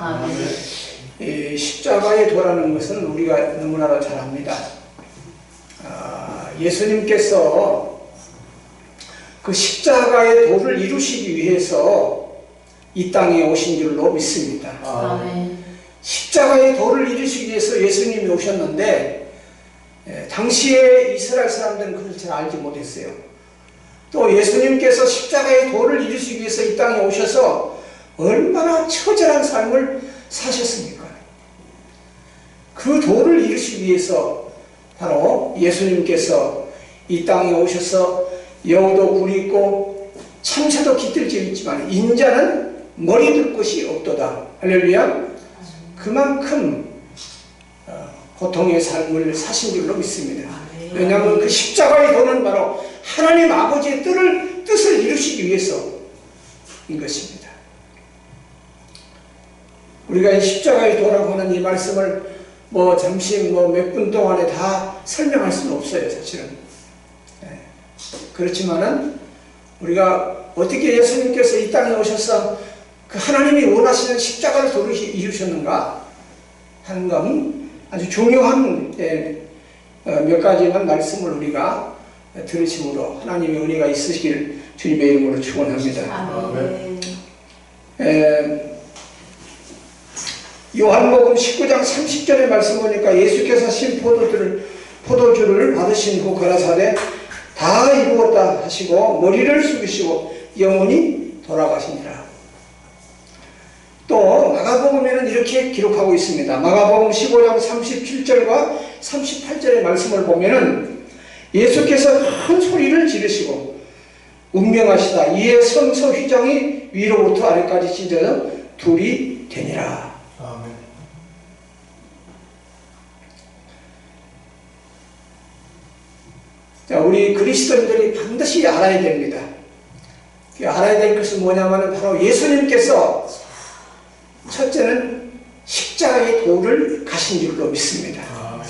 아멘. 이 십자가의 도라는 것은 우리가 너무나도 잘 압니다. 아, 예수님께서 그 십자가의 도를 이루시기 위해서 이 땅에 오신 줄로 믿습니다. 아멘. 십자가의 도를 이루시기 위해서 예수님이 오셨는데 예, 당시에 이스라엘 사람들은 그걸 잘 알지 못했어요. 또 예수님께서 십자가의 도를 이루시기 위해서 이 땅에 오셔서 얼마나 처절한 삶을 사셨습니까? 그 도를 이루시기 위해서 바로 예수님께서 이 땅에 오셔서 여우도 굴이 있고 참새도 깃들지 있지만 인자는 머리 둘 곳이 없도다. 할렐루야. 그만큼 어, 고통의 삶을 사신 줄로 믿습니다. 왜냐하면 그 십자가의 도는 바로 하나님 아버지의 뜻을, 뜻을 이루시기 위해서 인 것입니다. 우리가 이 십자가의 도라고 하는 이 말씀을 뭐 잠시 뭐 몇 분 동안에 다 설명할 수는 없어요, 사실은. 네. 그렇지만은 우리가 어떻게 예수님께서 이 땅에 오셔서 그 하나님이 원하시는 십자가를 도를 이루셨는가 하는 건 아주 중요한 예, 어, 몇 가지만 말씀을 우리가 들으심으로 하나님의 은혜가 있으시길 주님의 이름으로 축원합니다. 아멘. 에, 요한복음 19장 30절의 말씀 보니까 예수께서 신 포도주를, 포도주를 받으신 후 가라사대 다 이루었다 하시고 머리를 숙이시고 영원히 돌아가시니라. 또 마가복음에는 이렇게 기록하고 있습니다. 마가복음 15장 37절과 38절의 말씀을 보면은 예수께서 큰 소리를 지르시고 운명하시다. 이에 성서 휘장이 위로부터 아래까지 찢어져 둘이 되니라. 자, 우리 그리스도인들이 반드시 알아야 됩니다. 그 알아야 될 것은 뭐냐면 바로 예수님께서 첫째는 십자가의 도를 가신 줄로 믿습니다. 아멘.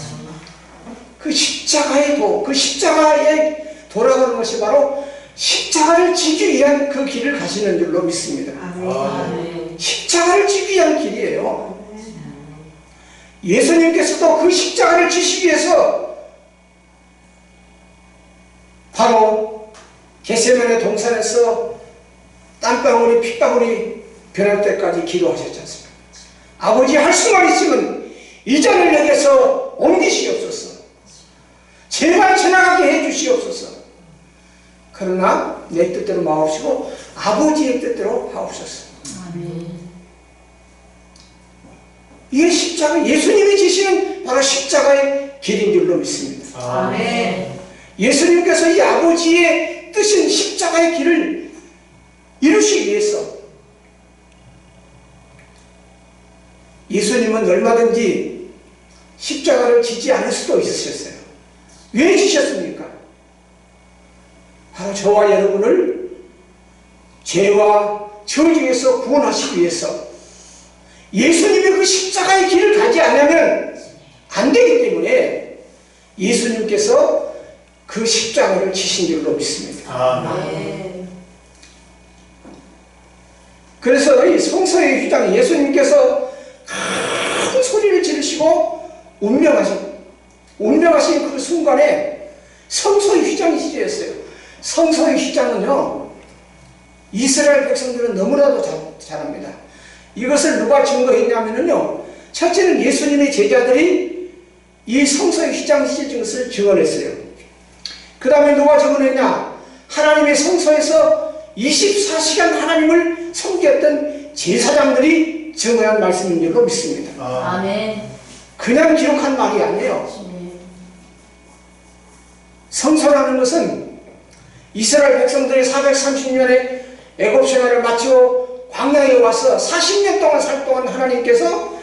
그 십자가의 도, 그 십자가의 도라고 는 것이 바로 십자가를 지기 위한 그 길을 가시는 줄로 믿습니다. 아멘. 십자가를 지기 위한 길이에요. 예수님께서도 그 십자가를 지시기 위해서 바로 게세면의 동산에서 땀방울이 핏방울이 변할 때까지 기도하셨지 않습니까? 아버지 할 수만 있으면 이 잔을 내게서 옮기시옵소서. 제발 지나가게 해주시옵소서. 그러나 내 뜻대로 마옵시고 아버지의 뜻대로 하옵소서. 아멘. 이게 십자가, 예수님이 지시는 바로 십자가의 길인 줄로 믿습니다. 아멘. 예수님께서 이 아버지의 뜻인 십자가의 길을 이루시기 위해서 예수님은 얼마든지 십자가를 지지 않을 수도 있으셨어요. 왜 지셨습니까? 바로 저와 여러분을 죄와 저주에서 구원하시기 위해서 예수님의 그 십자가의 길을 가지 않으면 안 되기 때문에 예수님께서 그 십자가를 지신 줄로 믿습니다. 아멘. 아멘. 그래서 이 성서의 휘장 예수님께서 큰 소리를 지르시고 운명하신 운명하신 그 순간에 성소의 휘장이 시작했어요. 성소의 휘장은요 이스라엘 백성들은 너무나도 잘, 잘합니다. 이것을 누가 증거했냐면요 첫째는 예수님의 제자들이 이 성소의 휘장 시진 것을 증언했어요. 그 다음에 누가 증언했냐 하나님의 성소에서 24시간 하나님을 섬겼던 제사장들이 증언한 말씀인 줄로 믿습니다. 아멘. 아멘. 그냥 기록한 말이 아니에요. 성소라는 것은 이스라엘 백성들이 430년의 애굽 생활을 마치고 광야에 와서 40년 동안 살 동안 하나님께서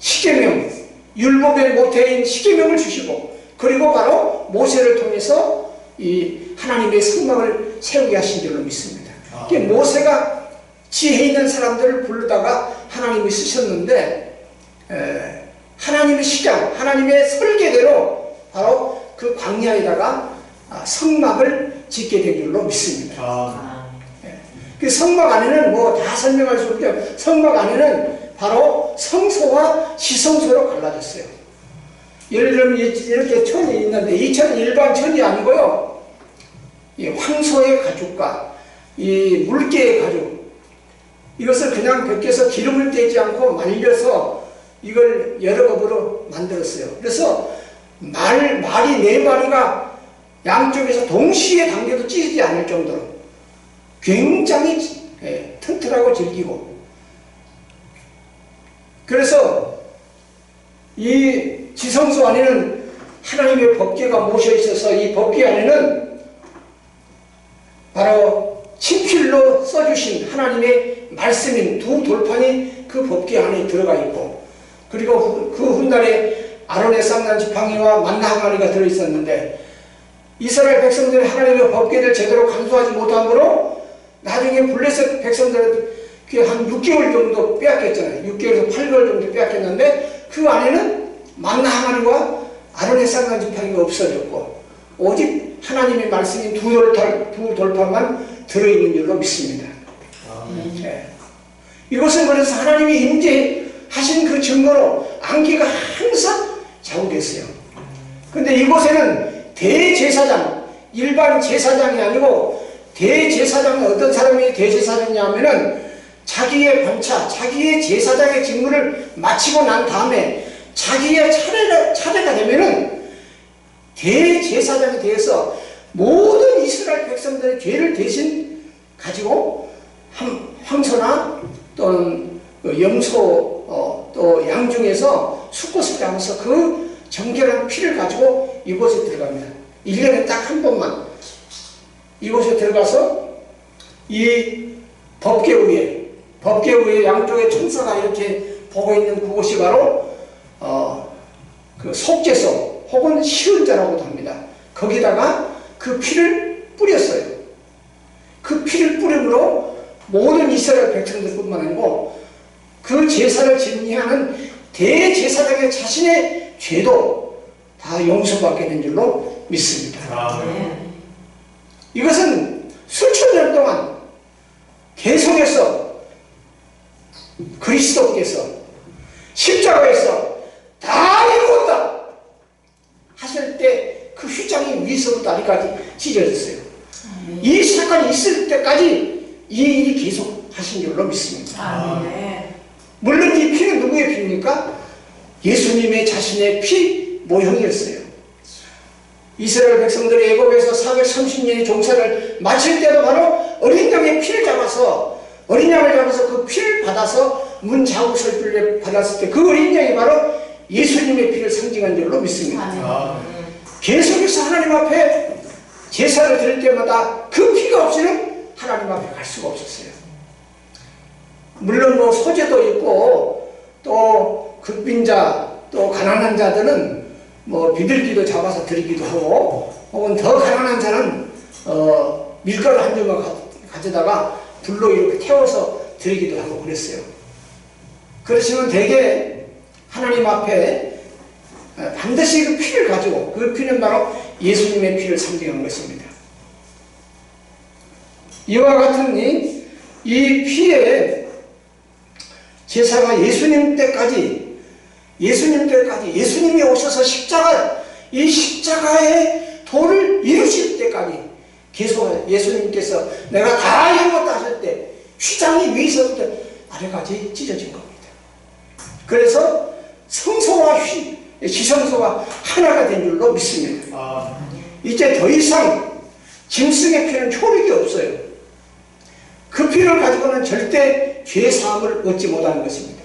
십계명 율법의 모태인 십계명을 주시고 그리고 바로 모세를 통해서 이 하나님의 성막을 세우게 하신 줄로 믿습니다. 이게 모세가 지혜 있는 사람들을 부르다가 하나님이 쓰셨는데 에, 하나님의 시장, 하나님의 설계대로 바로 그 광야에다가 아, 성막을 짓게 된 줄로 믿습니다. 아멘. 그 성막 안에는 뭐 다 설명할 수 없죠. 성막 안에는 바로 성소와 시성소로 갈라졌어요. 예를 들면 이렇게 천이 있는데 이 천은 일반 천이 아니고요. 이 황소의 가죽과 이 물개의 가죽 이것을 그냥 벗겨서 기름을 떼지 않고 말려서 이걸 여러 겹으로 만들었어요. 그래서 말, 말이 네 마리가 양쪽에서 동시에 당겨도 찢지 않을 정도로 굉장히 예, 튼튼하고 질기고 그래서 이 지성소 안에는 하나님의 법궤가 모셔 있어서 이 법궤 안에는 바로 친필로 써주신 하나님의 말씀인 두 돌판이 그 법궤 안에 들어가 있고 그리고 후- 그 훗날에 아론의 쌍난 지팡이와 만나 항아리가 들어있었는데 이스라엘 백성들이 하나님의 법궤를 제대로 간수하지 못함으로 나중에 블레셋 백성들은 그한 6개월 정도 빼앗겼잖아요. 6개월에서 8개월 정도 빼앗겼는데 그 안에는 만나 항아리와 아론의 쌍난 지팡이가 없어졌고 오직 하나님의 말씀인 두 돌판, 두 돌판만 들어있는 줄로 믿습니다. 예. 이것은 그래서 하나님이 임재하신 그 증거로 안개가 항상 자욱했어요. 근데 이곳에는 대제사장, 일반 제사장이 아니고 대제사장은 어떤 사람이 대제사장이냐 하면은 자기의 번차, 자기의 제사장의 직무를 마치고 난 다음에 자기의 차례가, 차례가 되면은 대제사장이 되어서 모든 이스라엘 백성들의 죄를 대신 가지고 함- 황소나 또는 그 염소 어, 또 양중에서 수컷을 잡아서 그 정결한 피를 가지고 이곳에 들어갑니다. 1년에 딱 한 번만 이곳에 들어가서 이 법계 위에 법계 위에 양쪽에 천사가 이렇게 보고 있는 그곳이 바로 어, 그 속죄소 혹은 시은자라고도 합니다. 거기다가 그 피를 뿌렸어요. 그 피를 뿌림으로 모든 이스라엘 백성들뿐만 아니고 그 제사를 진리하는 대제사장의 자신의 죄도 다 용서받게 된 줄로 믿습니다. 아멘. 이것은 수천 년 동안 계속해서 그리스도께서 십자가에서 다 이루었다 하실 때 그 휘장이 위서부터 아래까지 찢어졌어요. 이 사건이 있을 때까지 이 일이 계속 하신 줄로 믿습니다. 아멘. 물론 이 피는 누구의 피입니까? 예수님의 자신의 피 모형이었어요. 이스라엘 백성들이 애굽에서 430년의 종사를 마칠 때도 바로 어린 양의 피를 잡아서 어린 양을 잡아서 그 피를 받아서 문 자국 설주를 받았을 때 그 어린 양이 바로 예수님의 피를 상징한 줄로 믿습니다. 아멘. 계속해서 하나님 앞에 제사를 드릴 때마다 그 피가 없이는 하나님 앞에 갈 수가 없었어요. 물론 뭐 소재도 있고 또 극빈자 또 가난한 자들은 뭐 비둘기도 잡아서 드리기도 하고 혹은 더 가난한 자는 어 밀가루 한 점만 가- 가져다가 불로 이렇게 태워서 드리기도 하고 그랬어요. 그렇지만 대개 하나님 앞에 어, 반드시 그 피를 가지고 그 피는 바로 예수님의 피를 상징한 것입니다. 이와 같은 이, 이 피에 제사가 예수님 때까지 예수님 때까지 예수님이 오셔서 십자가 이 십자가의 도를 이루실 때까지 계속 예수님께서 내가 다 이루었다 하실 때 휘장이 위에서부터 아래까지 찢어진 겁니다. 그래서 성소와 휘, 지성소가 하나가 된 줄로 믿습니다. 이제 더 이상 짐승의 피는 효력이 없어요. 그 피를 가지고는 절대 죄 사함을 얻지 못하는 것입니다.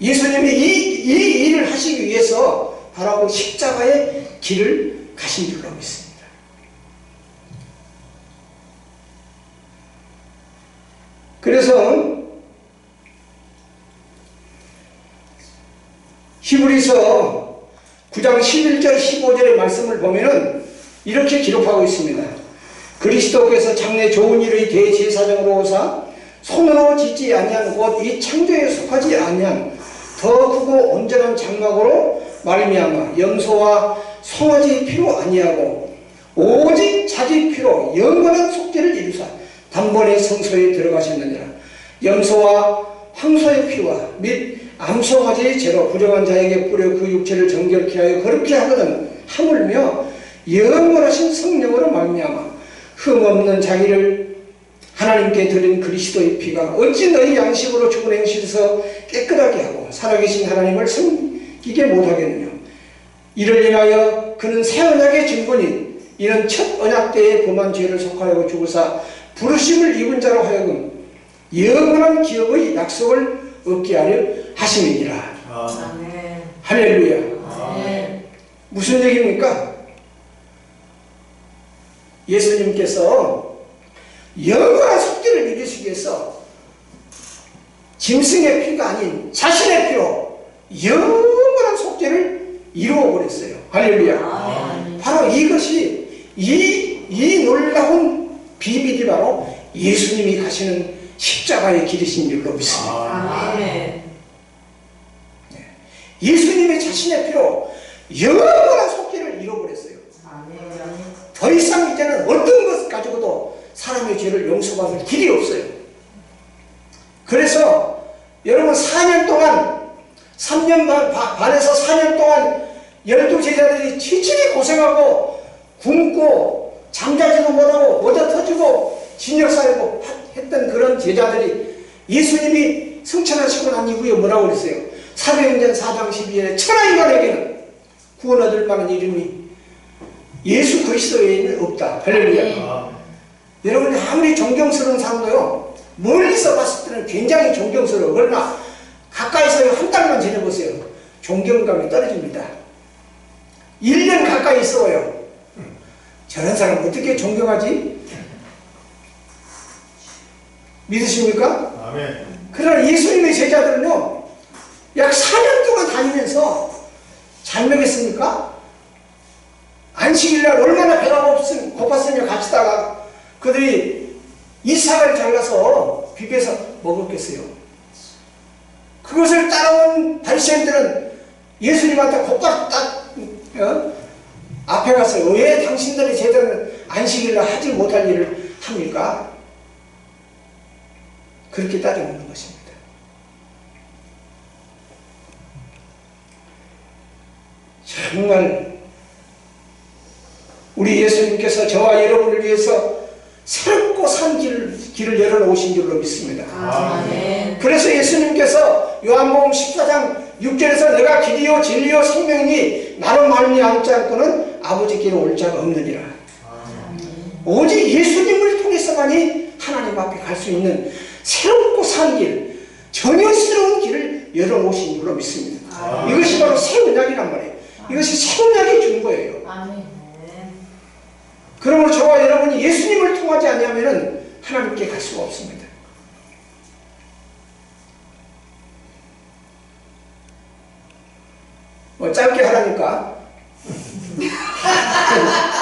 예수님이 이, 이 일을 하시기 위해서 바로 그 십자가의 길을 가신 줄로 믿습니다. 그래서 히브리서 9장 11절 15절의 말씀을 보면은 이렇게 기록하고 있습니다. 그리스도께서 장래 좋은 일의 대제사장으로 오사 손으로 짓지 아니한 곧 이 창조에 속하지 아니한 더 크고 온전한 장막으로 말미암아 염소와 송아지 피로 아니하고 오직 자기 피로 영원한 속죄를 이루사 단번에 성소에 들어가셨느니라 염소와 성소의 피와 및 암송아지의 죄로 불행한 자에게 뿌려 그 육체를 정결케 하여 거룩케 하거든 하물며 영원하신 성령으로 말미암아 흠없는 자기를 하나님께 드린 그리스도의 피가 어찌 너희 양식으로 죽은 행실에서 깨끗하게 하고 살아계신 하나님을 섬기게 못하겠느냐? 이를 인하여 그는 새 언약의 증거인 이는 첫 언약 때의 범한 죄를 속하여 죽으사 부르심을 입은 자로 하여금 영원한 기업의 약속을 얻게 하려 하심이니라 아, 아멘. 할렐루야 아멘. 무슨 얘기입니까? 예수님께서 영원한 속죄를 이루시기 위해서 짐승의 피가 아닌 자신의 피로 영원한 속죄를 이루어 버렸어요. 할렐루야. 아멘. 바로 이것이 이, 이 놀라운 비밀이 바로 예수님이 가시는 십자가의 길이신 줄로 믿습니다. 아, 아멘. 예수님이 자신의 피로 영원한 속죄를 이루어버렸어요. 아멘. 더 이상 이제는 어떤 것 가지고도 사람의 죄를 용서받을 길이 없어요. 그래서 여러분 4년 동안 3년 반, 바- 반에서 4년 동안 열두 제자들이 지치게 고생하고 굶고 잠자지도 못하고 얻어 터지고 진역사하고 했던 그런 제자들이 예수님이 승천하시고 난 이후에 뭐라고 그랬어요? 사도행전 4장 12절에 천하인간에게는 구원 얻을 만한 이름이 예수 그리스도 외에는 없다. 할렐루야. 아, 여러분이 아무리 존경스러운 사람도요, 멀리서 봤을 때는 굉장히 존경스러워. 그러나 가까이서 한 달만 지내보세요. 존경감이 떨어집니다. 1년 가까이 있어요. 저런 사람 어떻게 존경하지? 믿으십니까? 아멘. 그러나 예수님의 제자들은요, 약 4년 동안 다니면서 잘 먹였습니까? 안식일날 얼마나 배가 고팠으- 고팠으며 같이다가 그들이 이삭을 잘라서 비벼서 먹었겠어요. 그것을 따라온 바리새인들은 예수님한테 곧바로 딱 어? 앞에 가서 왜 당신들의 제자는 안식일날 하지 못할 일을 합니까? 그렇게 따져묻는 것입니다. 정말 우리 예수님께서 저와 여러분을 위해서 새롭고 산 길을, 길을 열어놓으신 줄로 믿습니다. 아멘. 그래서 예수님께서 요한복음 14장 6절에서 내가 길이요 진리요 생명이니 나로 말미암지 않고는 아버지께로 올 자가 없느니라. 오직 예수님을 통해서만이 하나님 앞에 갈 수 있는 새롭고 산 길, 전혀 새로운 길을 열어놓으신 줄로 믿습니다. 아. 이것이 바로 새 언약이란 말이에요. 이것이 새 언약이 준 거예요. 아멘. 그러므로 저와 여러분이 예수님을 통하지 않으면 하나님께 갈 수가 없습니다. 뭐 짧게 하라니까.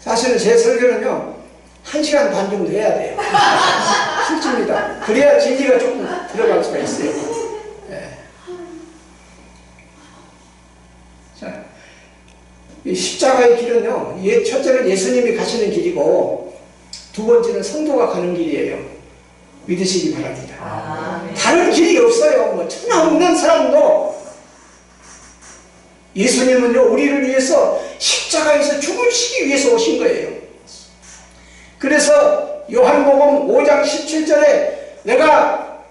사실은 제 설교는요, 한 시간 반 정도 해야 돼요. 실제입니다. 그래야 진리가 조금 들어갈 수가 있어요. 예. 자, 이 십자가의 길은요, 예, 첫째는 예수님이 가시는 길이고, 두 번째는 성도가 가는 길이에요. 믿으시기 바랍니다. 아멘. 다른 길이 없어요. 뭐, 천하 없는 사람도 예수님은요, 우리를 위해서 십자가에서 죽으시기 위해서 오신 거예요. 그래서 요한복음 5장 17절에 내가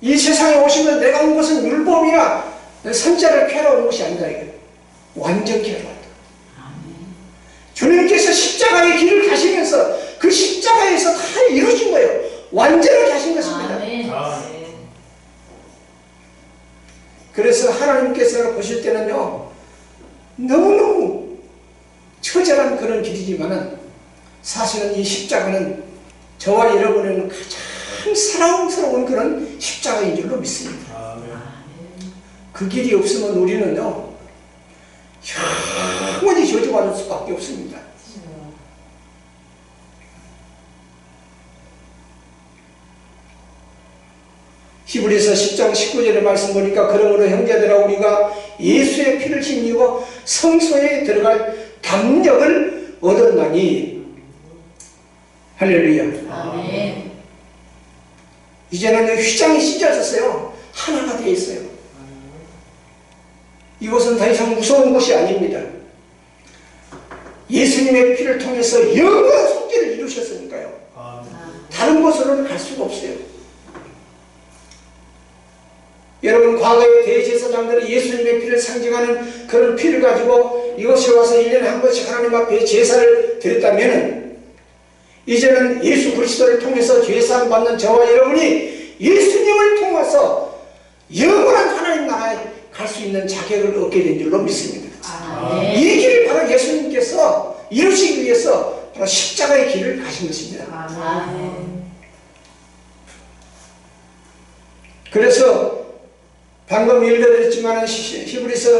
이 세상에 오시면 내가 온 것은 율법이나 선자를 캐러 온 것이 아니다. 이거 완전 캐러 왔다. 주님께서 십자가의 길을 가시면서 그 십자가에서 다 이루신 거예요. 완전히 하신 것입니다. 아멘. 아. 그래서 하나님께서 보실 때는요, 너무너무 처절한 그런 길이지만은 사실은 이 십자가는 저와 여러분에는 가장 사랑스러운 그런 십자가인 줄로 믿습니다. 아멘. 그 길이 없으면 우리는요, 영원히 저주받을 수밖에 없습니다. 히브리서 10장 19절의 말씀 보니까 그러므로 형제들아 우리가 예수의 피를 힘입어 성소에 들어갈 담력을 얻었나니 할렐루야. 아멘. 이제는 휘장이 찢어졌어요. 하나가 되어 있어요. 이곳은 더 이상 무서운 곳이 아닙니다. 예수님의 피를 통해서 영원한 속죄를 이루셨으니까요. 다른 곳으로는 갈 수가 없어요. 여러분 과거의 대제사장들이 예수님의 피를 상징하는 그런 피를 가지고 이곳에 와서 1년에 한 번씩 하나님 앞에 제사를 드렸다면 이제는 예수 그리스도를 통해서 죄사함 받는 저와 여러분이 예수님을 통해서 영원한 하나님 나라에 갈 수 있는 자격을 얻게 된 줄로 믿습니다. 아멘. 이 길을 바로 예수님께서 이루시기 위해서 바로 십자가의 길을 가신 것입니다. 아멘. 그래서 방금 읽어드렸지만 히브리서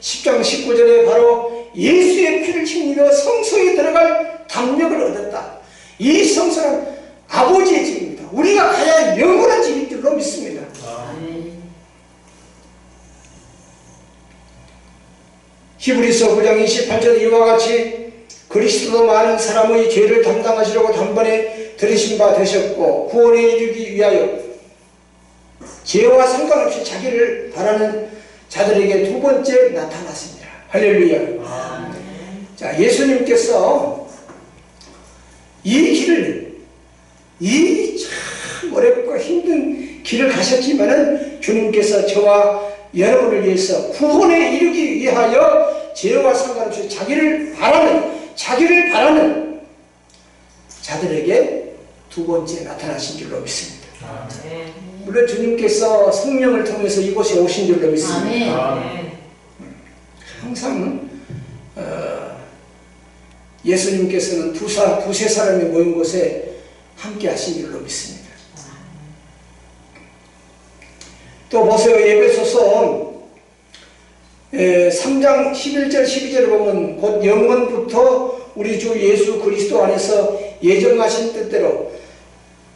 10장 19절에 바로 예수의 피를 힘입어 성소에 들어갈 담력을 얻었다. 이 성소는 아버지의 집입니다. 우리가 가야 영원한 집인 줄로 믿습니다. 아멘. 히브리서 9장 28절 이와 같이 그리스도도 많은 사람의 죄를 담당하시려고 단번에 들으신 바 되셨고 구원에 이르기 위하여 죄와 상관없이 자기를 바라는 자들에게 두 번째 나타났습니다. 할렐루야. 자, 예수님께서 이 길을 이 참 어렵고 힘든 길을 가셨지만은 주님께서 저와 여러분을 위해서 구원에 이르기 위하여 죄와 상관없이 자기를 바라는 자기를 바라는 자들에게 두 번째 나타나신 줄로 믿습니다. 아멘. 물론 주님께서 성령을 통해서 이곳에 오신 줄로 믿습니다. 아멘. 항상 어, 예수님께서는 두사 두세 사람이 모인 곳에 함께 하신 줄로 믿습니다. 또 보세요. 예배소서 에, 3장 11절 12절을 보면 곧 영원부터 우리 주 예수 그리스도 안에서 예정하신 뜻대로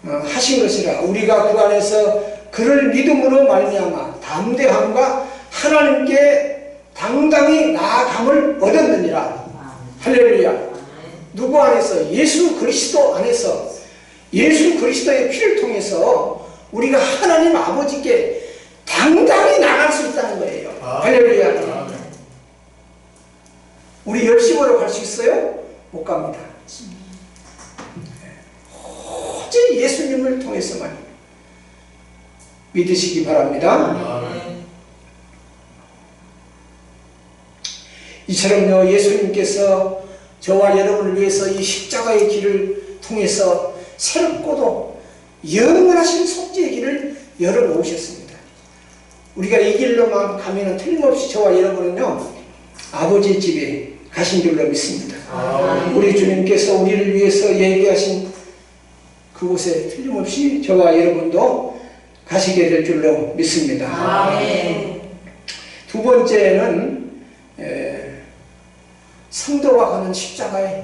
어, 하신 것이라 우리가 그 안에서 그를 믿음으로 말미암아 담대함과 하나님께 당당히 나아감을 얻었느니라. 할렐루야 누구 안에서? 예수 그리스도 안에서. 예수 그리스도의 피를 통해서 우리가 하나님 아버지께 당당히 나갈 수 있다는 거예요. 할렐루야. 우리 열심으로 갈 수 있어요? 못 갑니다. 오직 예수님을 통해서만 믿으시기 바랍니다. 이처럼요 예수님께서 저와 여러분을 위해서 이 십자가의 길을 통해서 새롭고도 영원하신 속죄의 길을 열어놓으셨습니다. 우리가 이 길로만 가면 틀림없이 저와 여러분은요 아버지의 집에 가신 줄로 믿습니다. 우리 주님께서 우리를 위해서 얘기하신 그곳에 틀림없이 저와 여러분도 가시게 될 줄로 믿습니다. 아멘. 두 번째는 에, 성도가 가는 십자가의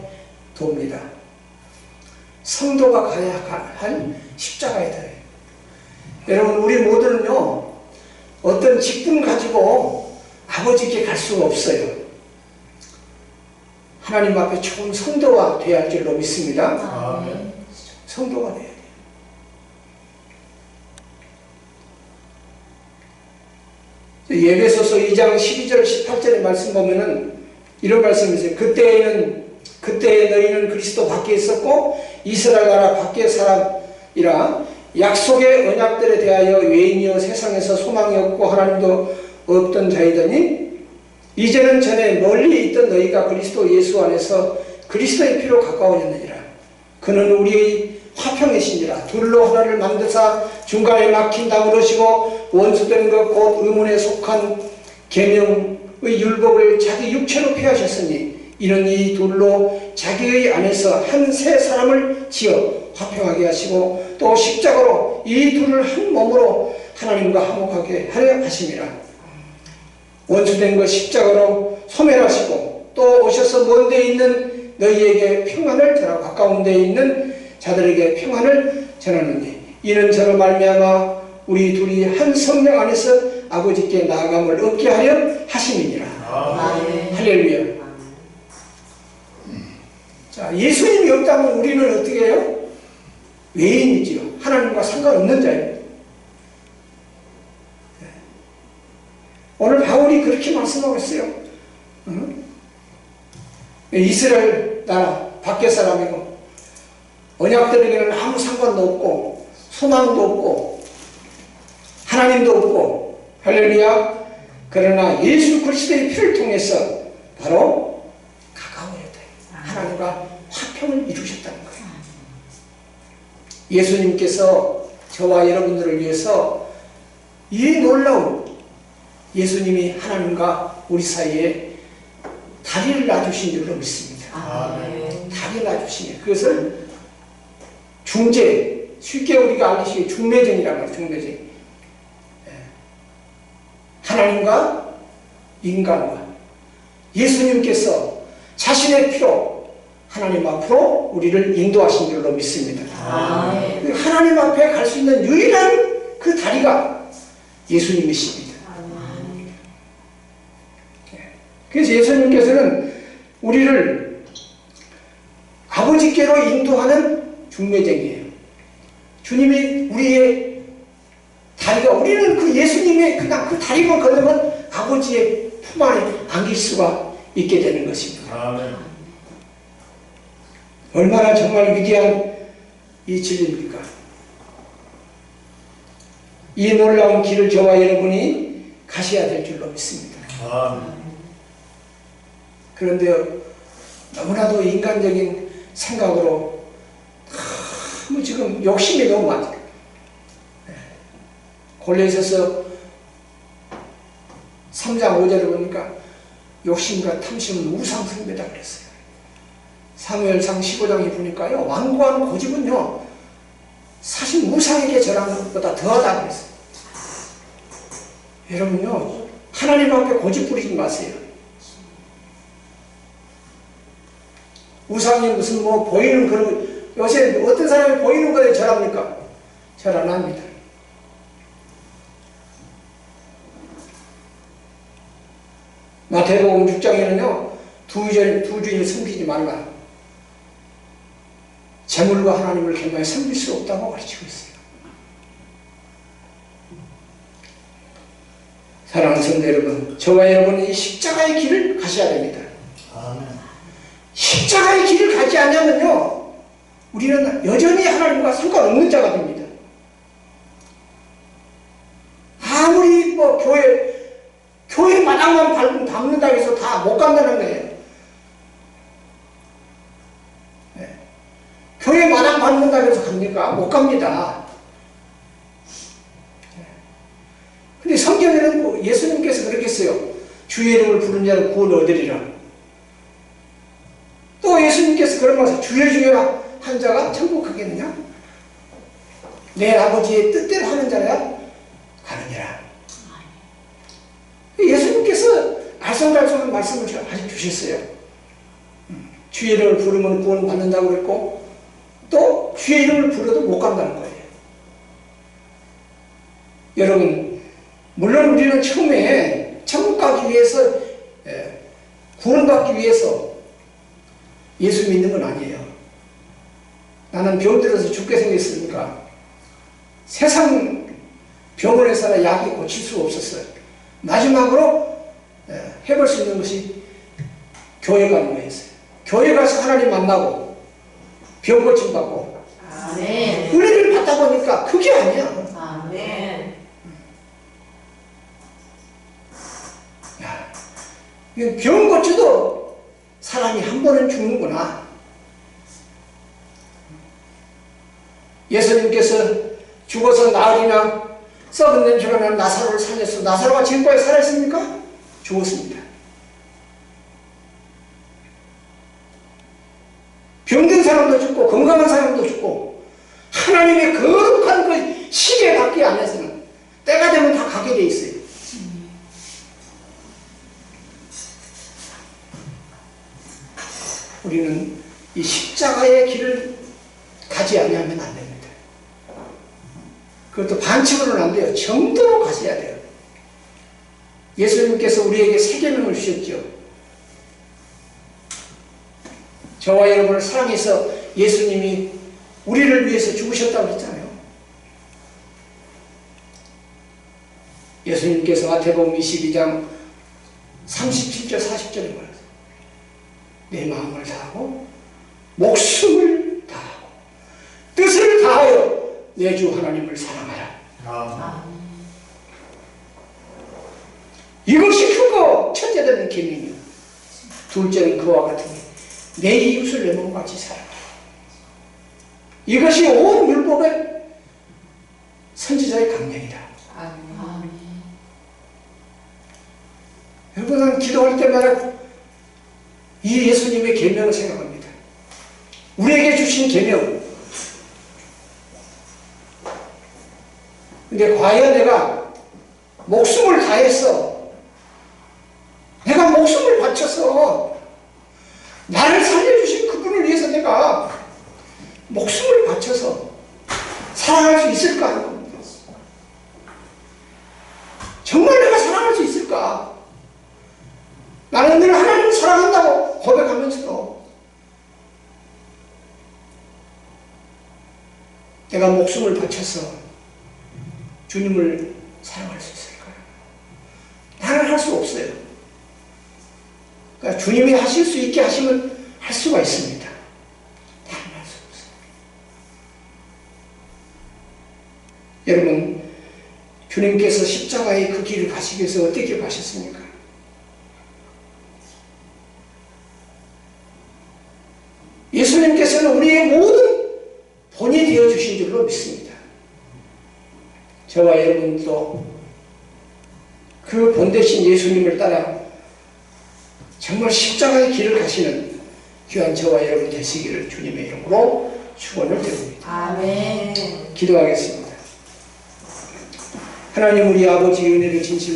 도입니다. 성도가 가야 가- 할 십자가의 도예요. 여러분 우리 모두는요 어떤 직분 가지고 아버지께 갈 수가 없어요. 하나님 앞에 좋은 성도가 되어야 할 줄로 믿습니다. 아멘. 성도가 돼야 돼요. 예배소서 2장 12절 18절의 말씀 보면은 이런 말씀이 있어요. 그때에는 그때 너희는 그리스도 밖에 있었고 이스라엘 나라 밖의 사람이라 약속의 언약들에 대하여 외인이여 세상에서 소망이 없고 하나님도 없던 자이더니 이제는 전에 멀리 있던 너희가 그리스도 예수 안에서 그리스도의 피로 가까워졌느니라. 그는 우리의 화평이시니라. 둘로 하나를 만드사 중간에 막힌 담을 하시고 원수된 것 곧 의문에 속한 계명의 율법을 자기 육체로 피하셨으니 이는 이 둘로 자기의 안에서 한 세 사람을 지어 화평하게 하시고 또 십자가로 이 둘을 한 몸으로 하나님과 화목하게 하려 하심이라. 원수된 것 십자가로 소멸하시고 또 오셔서 먼 데 있는 너희에게 평안을 전하 가까운 데 있는 자들에게 평안을 전하느니 이는 저로 말미암아 우리 둘이 한 성령 안에서 아버지께 나아감을 얻게 하려 하심이니라 아멘. 할렐루야 자 예수님이 없다면 우리는 어떻게 해요? 외인이지요. 하나님과 상관없는 자예요. 네. 오늘 바울이 그렇게 말씀하고 있어요. 응? 이스라엘 나라 밖의 사람이고 언약들에게는 아무 상관도 없고 소망도 없고 하나님도 없고 할렐루야 그러나 예수 그리스도의 피를 통해서 바로 가까워야 돼 하나님과 화평을 이루셨다는 거예요 예수님께서 저와 여러분들을 위해서 이 놀라운 예수님이 하나님과 우리 사이에 다리를 놔주신 줄로 믿습니다. 아멘. 다리를 놔주시네. 그것을 중재, 쉽게 우리가 알기시기 중매전이라고 해요. 중매전. 예. 하나님과 인간과 예수님께서 자신의 피로 하나님 앞으로 우리를 인도하신 줄로 믿습니다. 아멘. 그 하나님 앞에 갈 수 있는 유일한 그 다리가 예수님이십니다. 그래서 예수님께서는 우리를 아버지께로 인도하는 중매쟁이에요. 주님이 우리의 다리가 우리는 그 예수님의 그냥 그 다리만 걸으면 아버지의 품 안에 안길 수가 있게 되는 것입니다. 아멘. 얼마나 정말 위대한 이 진리입니까? 이 놀라운 길을 저와 여러분이 가셔야 될 줄로 믿습니다. 아멘. 그런데 너무나도 인간적인 생각으로 너무 지금 욕심이 너무 많아요. 골레에서 3장 5절을 보니까 욕심과 탐심은 우상 숭배다 그랬어요. 사무엘상 15장에 보니까요 완고한 고집은요 사실 우상에게 절하는 것보다 더하다 그랬어요. 여러분요 하나님 앞에 고집 부리지 마세요. 우상이 무슨 뭐 보이는 그런 요새 어떤 사람이 보이는 거에 절합니까? 절 안 합니다. 마태복음 6장에는요 두 주인 두 주인을 섬기지 말라. 재물과 하나님을 겸하여 섬길 수 없다고 가르치고 있어요. 사랑하는 성도 여러분, 저와 여러분은 이 십자가의 길을 가셔야 됩니다. 아멘. 십자가의 길을 가지 않으면요, 우리는 여전히 하나님과 상관없는 자가 됩니다. 아무리 뭐 교회, 교회 마당만 밟- 밟는다고 해서 다 못 간다는 거예요. 네. 교회 마당 밟는다고 해서 갑니까? 못 갑니다. 네. 근데 성경에는 뭐 예수님께서 그렇게 했어요. 주의 이름을 부른 자는 구원 얻으리라. 또 예수님께서 그런 말씀 주여 주여 한 자가 천국 가겠느냐? 내 아버지의 뜻대로 하는 자야 가느니라. 예수님께서 알쏭달쏭한 말씀을 주- 아직 주셨어요. 음, 주의 이름을 부르면 구원 받는다고 그랬고 또 주의 이름을 불러도 못 간다는 거예요. 여러분 물론 우리는 처음에 천국 가기 위해서 예, 구원받기 위해서 예수 믿는 건 아니에요. 나는 병들어서 죽게 생겼으니까 세상 병원에서나 약이 고칠 수가 없었어요. 마지막으로 예, 해볼 수 있는 것이 교회 가는 거였어요. 교회 가서 하나님 만나고 병 고침 받고 아멘. 은혜를 받다 보니까 그게 아니야. 아멘. 야, 이병 고쳐도 사람이 한 번은 죽는구나. 예수님께서 죽어서 나흘이나 썩은 냄새가 나는 나사로를 살렸어. 나사로가 지금까지 살아있습니까? 죽었습니다. 병든 사람도 죽고 건강한 사람도 죽고 하나님의 거룩한 그 시계 받기 안에서는 때가 되면 다 가게 돼 있어요. 우리는 이 십자가의 길을 가지 아니하면 안 됩니다. 그것도 반칙으로는 안 돼요. 정도로 가셔야 돼요. 예수님께서 우리에게 세 계명을 주셨죠. 저와 여러분을 사랑해서 예수님이 우리를 위해서 죽으셨다고 했잖아요. 예수님께서 마태복음 22장 37절 40절에 말해서 내 마음을 다하고 목숨을 다하고 뜻을 다하여 내 주 하나님을 사랑하라. 아멘. 이것이 크고 첫째는 계명이요. 둘째는 그와 같은 내 이웃을 내 몸같이 사랑하라. 이것이 온 율법의 선지자의 강령이다. 아멘. 여러분, 은 기도할 때마다 이 예수님의 계명을 생각합니다. 우리에게 주신 계명. 근데 과연 내가 목숨을 다해서 목숨을 바쳐서 나를 살려주신 그분을 위해서 내가 목숨을 바쳐서 사랑할 수 있을까. 정말 내가 사랑할 수 있을까? 나는 늘 하나님을 사랑한다고 고백하면서도 내가 목숨을 바쳐서 주님을 사랑할 수 있을까요? 나는 할 수 없어요. 그러니까 주님이 하실 수 있게 하시면 할 수가 있습니다. 할수 없어요. 여러분, 주님께서 십자가의 그 길을 가시기 위해서 어떻게 가셨습니까? 예수님께서는 우리의 모든 본이 되어 주신 줄로 믿습니다. 저와 여러분도 그 본 대신 예수님을 따라 정말 십자가의 길을 가시는 귀한 저와 여러분 되시기를 주님의 이름으로 축원을 드립니다. 아멘. 기도하겠습니다. 하나님 우리 아버지 은혜를 진실